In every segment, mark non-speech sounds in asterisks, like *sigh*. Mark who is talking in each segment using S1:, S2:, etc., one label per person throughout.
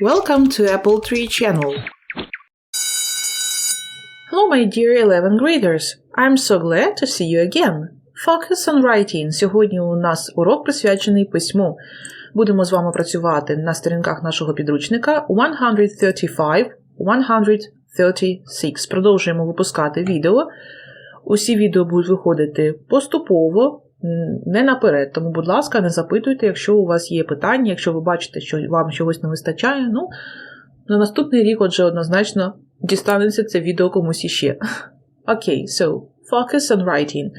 S1: Welcome to Apple Tree channel. Hello, my dear 11 graders. I'm so glad to see you again. Focus on writing. Сьогодні у нас урок присвячений письму. Будемо з вами працювати на сторінках нашого підручника 135, 136. Продовжуємо випускати відео. Усі відео будуть виходити поступово, не наперед. Тому, будь ласка, не запитуйте, якщо у вас є питання, якщо ви бачите, що вам чогось не вистачає. Ну, на наступний рік, отже, однозначно дістанеться це відео комусь іще. *laughs* Окей, so, focus on writing.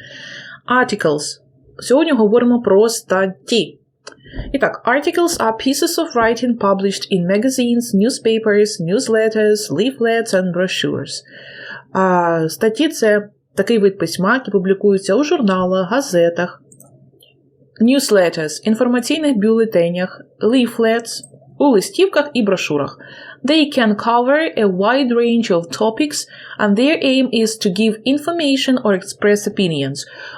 S1: Articles. Сьогодні говоримо про статті. І так, articles are pieces of writing published in magazines, newspapers, newsletters, leaflets and brochures. А статті це такий вид письма, який публікується у журналах, газетах, newsletters, інформаційних бюлетенях, leaflets, у листівках і брошурах. They can cover a wide range of topics, and their aim is to give information or express opinions.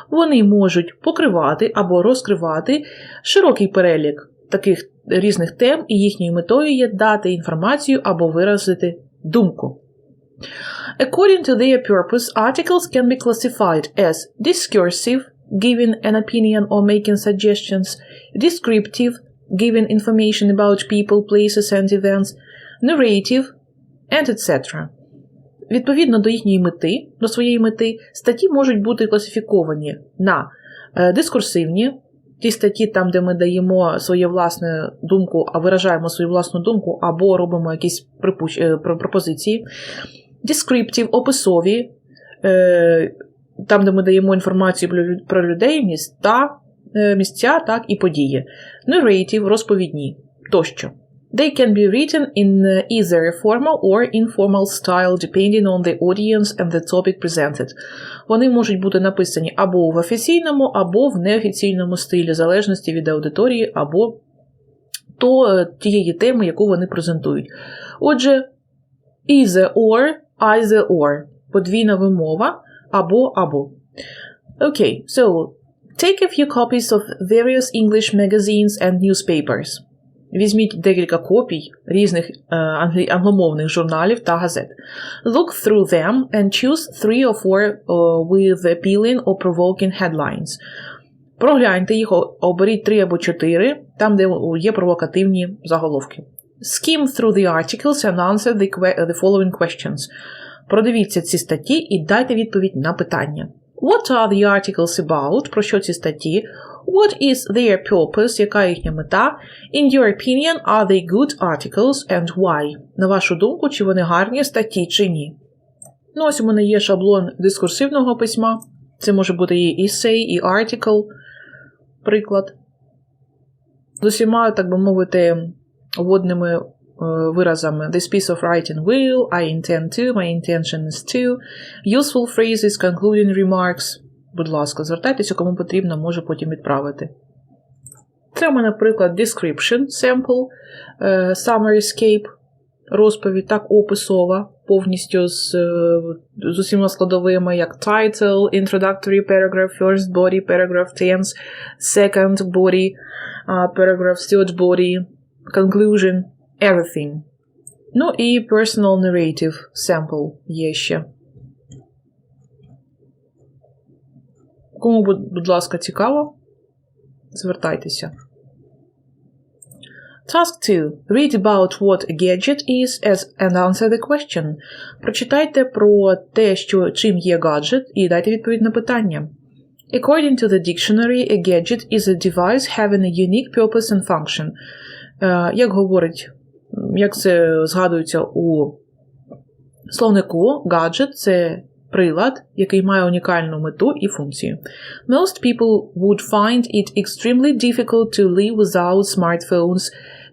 S1: Вони можуть покривати або розкривати широкий перелік таких різних тем, і їхньою метою є дати інформацію або виразити думку. According to their purpose, articles can be classified as discursive, giving an opinion or making suggestions, descriptive, giving information about people, places and events, narrative, and etc. Відповідно до їхньої мети, до своєї мети, статті можуть бути класифіковані на е, дискурсивні, ті статті, там, де ми даємо свою власну думку, а виражаємо свою власну думку, або робимо якісь е, пропозиції, descriptive, описові, е, там, де ми даємо інформацію про людей, міста, е, місця, так, і події, narrative, розповідні тощо. They can be written in uh, either a formal or informal style depending on the audience and the topic presented. Вони можуть бути написані або в офіційному, або в неофіційному стилі, в залежності від аудиторії, або то е, тієї теми, яку вони презентують. Отже, either or, either or. Подвійна вимова або або. Okay, so take a few copies of various English magazines and newspapers. Візьміть декілька копій різних англі- англомовних журналів та газет. Look through them and choose three or four е, with appealing or provoking headlines. Прогляньте їх, оберіть три або чотири, там, де є провокативні заголовки. Skim through the articles and answer the, the following questions. Продивіться ці статті і дайте відповідь на питання. What are the articles about? Про що ці статті? What is their purpose? Яка їхня мета? In your opinion, are they good articles and why? На вашу думку, чи вони гарні статті чи ні? Ну, ось у мене є шаблон дискурсивного письма. Це може бути і essay, і article, приклад. З усіма, так би мовити, водними е, виразами. This piece of writing will, I intend to, my intention is to, useful phrases, concluding remarks. Будь ласка, звертайтеся, кому потрібно, можу потім відправити. Це у мене приклад description, sample, е, summariscape, розповідь, так, описова, повністю з, е, з усіма складовими, як title, introductory paragraph, first body, paragraph, tense, second body, paragraph, third body, conclusion, everything. Ну і personal narrative sample є ще. Кому, будь будь ласка, цікаво, звертайтеся. Task 2. Read about what a gadget is as and answer the question. Прочитайте про те, що чим є гаджет, і дайте відповідь на питання. According to the dictionary, a gadget is a device having a unique purpose and function. Е, Як говорить, як це згадується у словнику, гаджет це прилад, який має унікальну мету і функцію. Most people would find it extremely difficult to live without smartphones,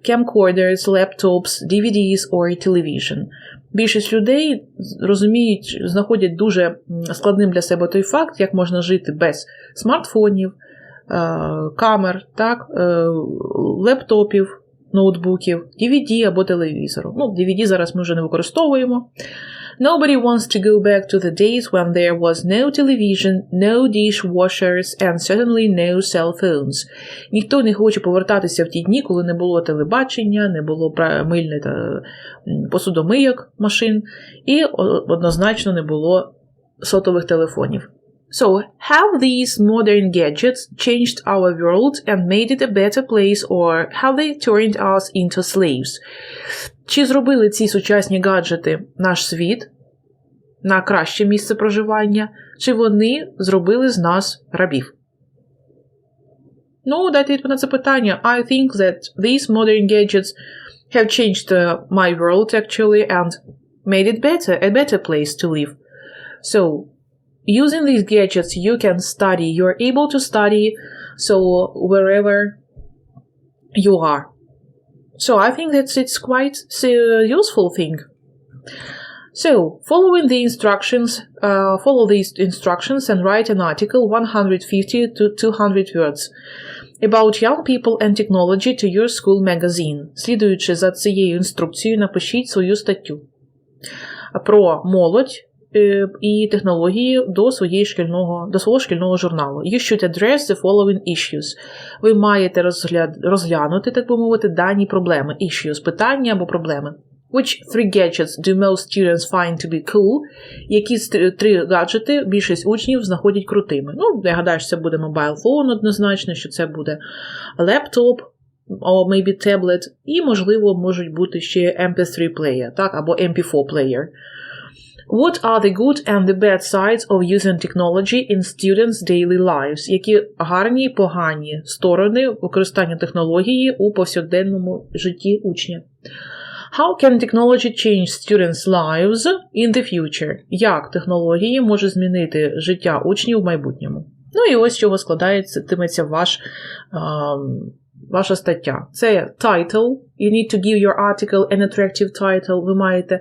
S1: camcorders, laptops, DVDs or television. Більшість людей розуміють, знаходять дуже складним для себе той факт, як можна жити без смартфонів, е, камер, так, е, лептопів, ноутбуків, DVD або телевізору. Ну, DVD зараз ми вже не використовуємо. Nobody wants to go back to the days when there was no television, no dishwashers and certainly no cell phones. Ніхто не хоче повертатися в ті дні, коли не було телебачення, не було мильних посудомийок машин, і однозначно не було сотових телефонів. So, have these modern gadgets changed our world and made it a better place, or have they turned us into slaves? Чи зробили ці сучасні гаджети наш світ на краще місце проживання, чи вони зробили з нас рабів? Ну, дайте відповідь на це питання. I think that these modern gadgets have changed uh, my world actually and made it better, a better place to live. So, using these gadgets you can study you're able to study so wherever you are so i think that it's quite a useful thing so following the instructions uh, follow these instructions and write an article 150 to 200 words about young people and technology to your school magazine слідуючи за цією інструкцією напишіть свою статтю про молодь і технології до своєї шкільного, до свого шкільного журналу. You should address the following issues. Ви маєте розгляд, розглянути, так би мовити, дані проблеми. Issues – питання або проблеми. Which three gadgets do most students find to be cool? Які три гаджети більшість учнів знаходять крутими? Ну, я гадаю, що це буде mobile phone однозначно, що це буде лептоп, maybe tablet, і, можливо, можуть бути ще MP3 player, так, або MP4 player. What are the good and the bad sides of using technology in students' daily lives? Які гарні і погані сторони використання технології у повсякденному житті учня? How can technology change students' lives in the future? Як технології може змінити життя учнів в майбутньому? Ну і ось чого складається ваш um, ваша стаття. Це title. You need to give your article an attractive title. Ви маєте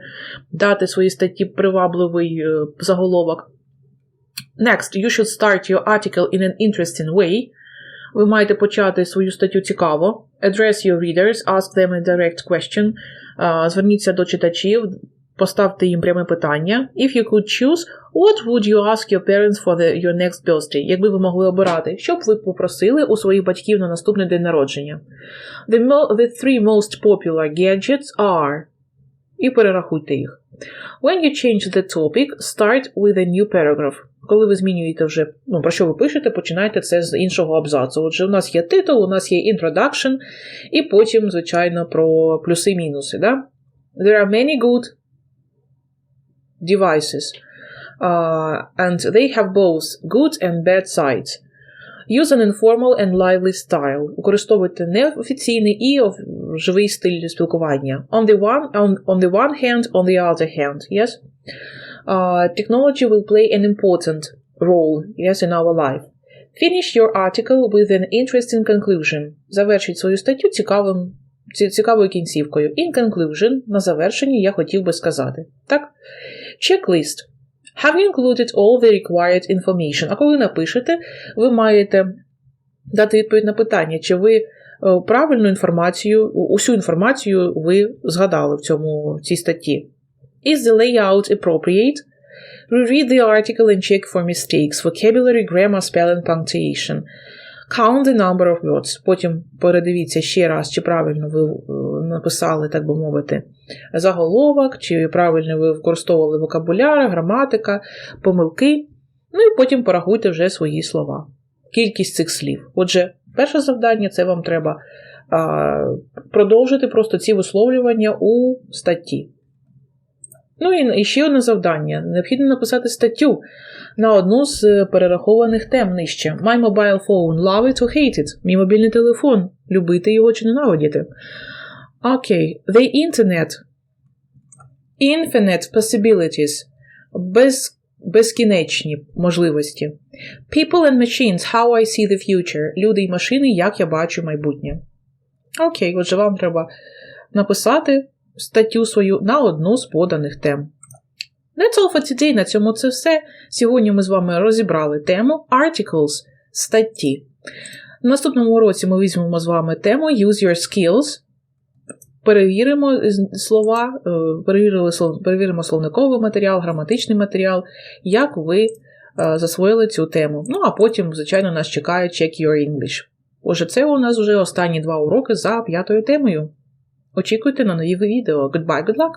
S1: дати своїй статті привабливий заголовок. Next, you should start your article in an interesting way. Ви маєте почати свою статтю цікаво. Address your readers, ask them a direct question. Зверніться до читачів, Поставте їм пряме питання. If you could choose, what would you ask your parents for the, your next birthday? Якби ви могли обирати, що б ви попросили у своїх батьків на наступний день народження? The, mo- the three most popular gadgets are. І перерахуйте їх. When you change the topic, start with a new paragraph. Коли ви змінюєте вже, ну, про що ви пишете, починайте це з іншого абзацу. Отже, у нас є титул, у нас є introduction, і потім, звичайно, про плюси-мінуси. Да? There are many good devices. Uh, and they have both good and bad sides. Use an informal and lively style. Використовуйте неофіційний і живий стиль спілкування. On the one, on, on the one hand, on the other hand, yes? Uh, technology will play an important role, yes, in our life. Finish your article with an interesting conclusion. Завершіть свою статтю цікавим, цікавою кінцівкою. In conclusion, на завершенні я хотів би сказати. Так? Checklist. Have you included all the required information? А коли напишете, ви маєте дати відповідь на питання, чи ви правильну інформацію, усю інформацію ви згадали в цьому в цій статті. Is the layout appropriate? Reread the article and check for mistakes, vocabulary, grammar, spelling, punctuation. Count the number of words. Потім передивіться ще раз, чи правильно ви написали, так би мовити, заголовок, чи правильно ви використовували вокабуляр, граматика, помилки. Ну і потім порахуйте вже свої слова. Кількість цих слів. Отже, перше завдання це вам треба продовжити просто ці висловлювання у статті. Ну і ще одне завдання. Необхідно написати статтю на одну з перерахованих тем нижче. My mobile phone, love it or hate it. Мій мобільний телефон. Любити його чи ненавидіти. Окей. Okay. The internet. Infinite possibilities. Без, безкінечні можливості. People and machines. How I see the future. Люди і машини, як я бачу майбутнє. Окей, okay. отже, вам треба написати статтю свою на одну з поданих тем. That's all for today. На цьому це все. Сьогодні ми з вами розібрали тему Articles статті. В наступному уроці ми візьмемо з вами тему Use Your Skills. перевіримо слова, е, перевірили, перевіримо словниковий матеріал, граматичний матеріал, як ви е, засвоїли цю тему. Ну, а потім, звичайно, нас чекає Check Your English. Отже, це у нас вже останні два уроки за п'ятою темою. Очікуйте на нові відео. Goodbye, good luck!